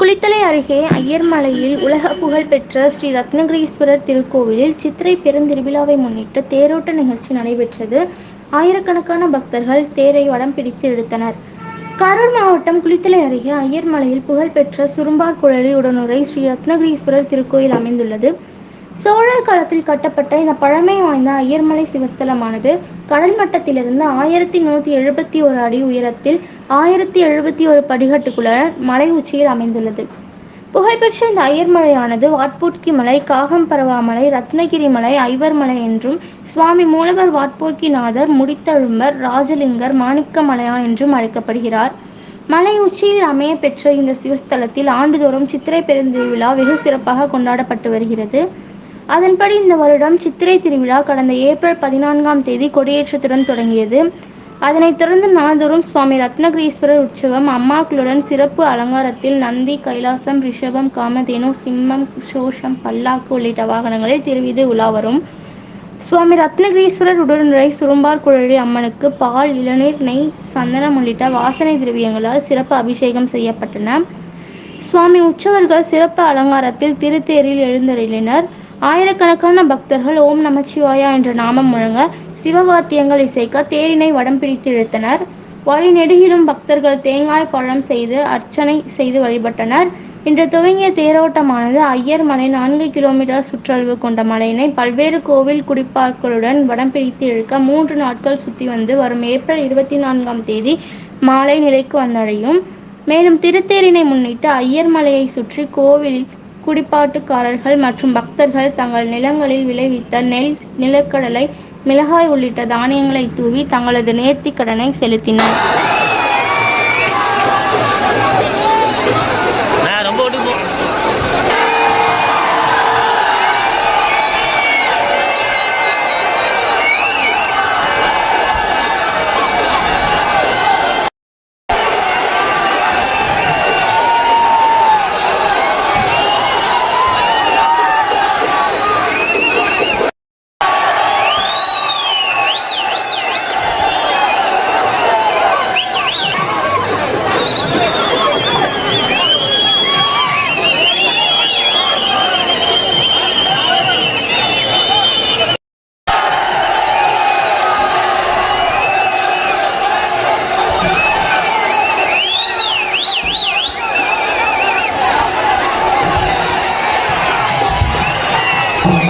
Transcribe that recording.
குளித்தலை அருகே ஐயர்மலையில் உலக புகழ் பெற்ற ஸ்ரீ ரத்னகிரீஸ்வரர் திருக்கோவிலில் சித்திரை பெருந்திருவிழாவை முன்னிட்டு தேரோட்ட நிகழ்ச்சி நடைபெற்றது. ஆயிரக்கணக்கான பக்தர்கள் தேரை வடம் பிடித்து இழுத்தனர். கரூர் மாவட்டம் குளித்தலை அருகே ஐயர்மலையில் புகழ்பெற்ற சுரும்பார் குழலி உடனுறை ஸ்ரீ ரத்னகிரீஸ்வரர் திருக்கோயில் அமைந்துள்ளது. சோழர் காலத்தில் கட்டப்பட்ட இந்த பழமை வாய்ந்த ஐயர்மலை சிவஸ்தலமானது கடல் மட்டத்திலிருந்து ஆயிரத்தி நூற்றி எழுபத்தி ஒரு அடி உயரத்தில் ஆயிரத்தி எழுபத்தி ஒரு படிகட்டுக்குள்ள மலை உச்சியில் அமைந்துள்ளது. புகழ்பெற்ற இந்த ஐயர்மலையானது வாட்பூட்கி மலை, காகம்பரவாமலை ரத்னகிரி மலை, ஐவர்மலை என்றும், சுவாமி மூலவர் வாட்போக்கிநாதர், முடித்தழும்பர், ராஜலிங்கர், மாணிக்கமலையான் என்றும் அழைக்கப்படுகிறார். மலை உச்சியில் அமையப்பெற்ற இந்த சிவஸ்தலத்தில் ஆண்டுதோறும் சித்திரை பெருந்திருவிழா வெகு சிறப்பாக கொண்டாடப்பட்டு வருகிறது. அதன்படி இந்த வருடம் சித்திரை திருவிழா கடந்த ஏப்ரல் பதினான்காம் தேதி கொடியேற்றத்துடன் தொடங்கியது. அதனைத் தொடர்ந்து நாள்தோறும் சுவாமி ரத்னகிரீஸ்வரர் உற்சவம் அம்மாக்களுடன் சிறப்பு அலங்காரத்தில் நந்தி, கைலாசம், ரிஷபம், காமதேனு, சிம்மம், சோஷம் பல்லாக்கு உள்ளிட்ட வாகனங்களில் திருவிது உலா வரும். சுவாமி ரத்னகிரீஸ்வரர் உடனுறை சுரும்பார் குழலி அம்மனுக்கு பால், இளநீர், நெய், சந்தனம் உள்ளிட்ட வாசனை திரவியங்களால் சிறப்பு அபிஷேகம் செய்யப்பட்டன. சுவாமி உற்சவர்கள் சிறப்பு அலங்காரத்தில் திருத்தேரில் எழுந்தருளினர். ஆயிரக்கணக்கான பக்தர்கள் ஓம் நமச்சிவாயா என்ற நாமம் முழங்க, சிவவாத்தியங்கள் இசைக்க தேரினை வடம் பிடித்து இழுத்தனர். வழிநெடுகிலும் பக்தர்கள் தேங்காய், பழம் செய்து அர்ச்சனை செய்து வழிபட்டனர். இன்று துவங்கிய தேரோட்டமானது ஐயர் மலை நான்கு கிலோமீட்டர் சுற்றளவு கொண்ட மலையினை பல்வேறு கோவில் குடிப்பார்களுடன் வடம் பிடித்து இழுக்க மூன்று நாட்கள் சுத்தி வந்து வரும் ஏப்ரல் இருபத்தி நான்காம் தேதி மாலை நிலைக்கு வந்தடையும். மேலும் திருத்தேரினை முன்னிட்டு ஐயர்மலையை சுற்றி கோவில் குடிப்பாட்டுக்காரர்கள் மற்றும் பக்தர்கள் தங்கள் நிலங்களில் விளைவித்த நெல், நிலக்கடலை, மிளகாய் உள்ளிட்ட தானியங்களை தூவி தங்களது நேர்த்திக்கடனை செலுத்தினர். Oh,